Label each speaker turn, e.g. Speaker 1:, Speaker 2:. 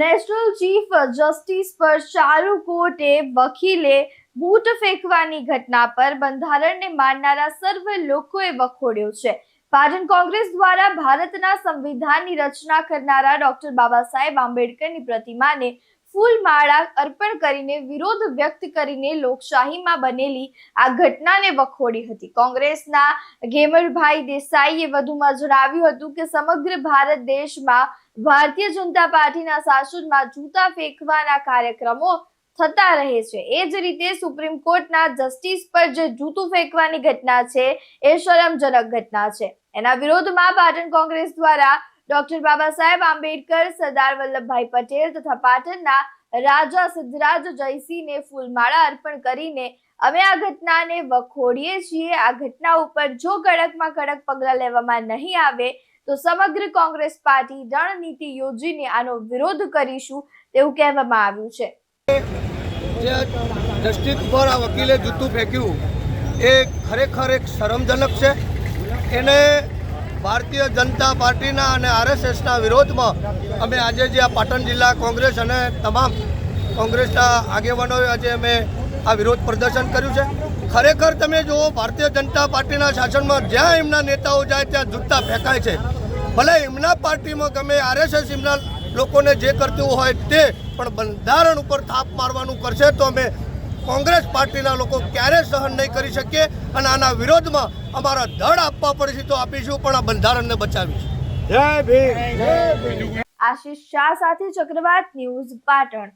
Speaker 1: National chief justice પર ચાલુ કોર્ટે વકીલે બૂટ ફેંકવાની ઘટના પર બંધારણને માનનારા સર્વ લોકોએ વખોડ્યો છે. પાટણ કોંગ્રેસ દ્વારા ભારતના સંવિધાનની રચના કરનારા ડોક્ટર બાબા સાહેબ આંબેડકરની પ્રતિમાને ફૂલમાળા અર્પણ કરીને વિરોધ વ્યક્ત કરીને લોકશાહીમાં બનેલી આ ઘટનાને વખોડી હતી. કોંગ્રેસના ઘેમરભાઈ દેસાઈએ વધુમાં જણાવ્યું હતું કે સમગ્ર ભારત દેશમાં ભારતીય જનતા પાર્ટીના શાસનમાં જૂતા ફેંકવાના કાર્યક્રમો થતા રહે છે. એ જ રીતે સુપ્રીમ કોર્ટના જસ્ટિસ પર જે જૂતું ફેંકવાની ઘટના છે, એ શરમજનક ઘટના છે. એના વિરોધમાં પાટણ કોંગ્રેસ દ્વારા ડોક્ટર બાબા સાહેબ આંબેડકર, સરદાર વલ્લભભાઈ પટેલ તથા પાટણના રાજા સિદ્ધરાજ જયસિંહને ફૂલમાળા અર્પણ કરીને અમે આ ઘટનાને વખોડીએ છીએ. આ ઘટના ઉપર જો કડકમાં કડક પગલાં લેવામાં નહીં આવે, તો સમગ્ર કોંગ્રેસ પાર્ટી રણનીતિ યોજીને આનો વિરોધ કરીશું તેવું કહેવામાં આવ્યું છે.
Speaker 2: જસ્ટિસ પર આ વકીલે જૂતું ફેંક્યું, એ ખરેખર એક શરમજનક છે. એને ભારતીય જનતા પાર્ટીના અને આરએસએસના વિરોધમાં અમે આજે જે આ પાટણ જિલ્લા કોંગ્રેસ અને તમામ કોંગ્રેસના આગેવાનોએ આજે અમે આ વિરોધ પ્રદર્શન કર્યું છે. ખરેખર તમે જુઓ, ભારતીય જનતા પાર્ટીના શાસનમાં જ્યાં એમના નેતાઓ જાય ત્યાં જૂતા ફેંકાય છે. ભલે એમના પાર્ટીમાં ગમે આરએસએસ એમના લોકોને જે કરતું હોય તે, પણ બંધારણ ઉપર થાપ મારવાનું કરશે તો અમે કોંગ્રેસ પાર્ટીના લોકો ક્યારેય સહન નહીં કરી શકીએ અને આના વિરોધમાં અમારા દળ આપવા પડશે તો આપીશું પણ આ બંધારણને બચાવીશું.
Speaker 3: જય ભીમ.
Speaker 1: આશીષ શાહ સાથે ચક્રવાત ન્યૂઝ પાટણ.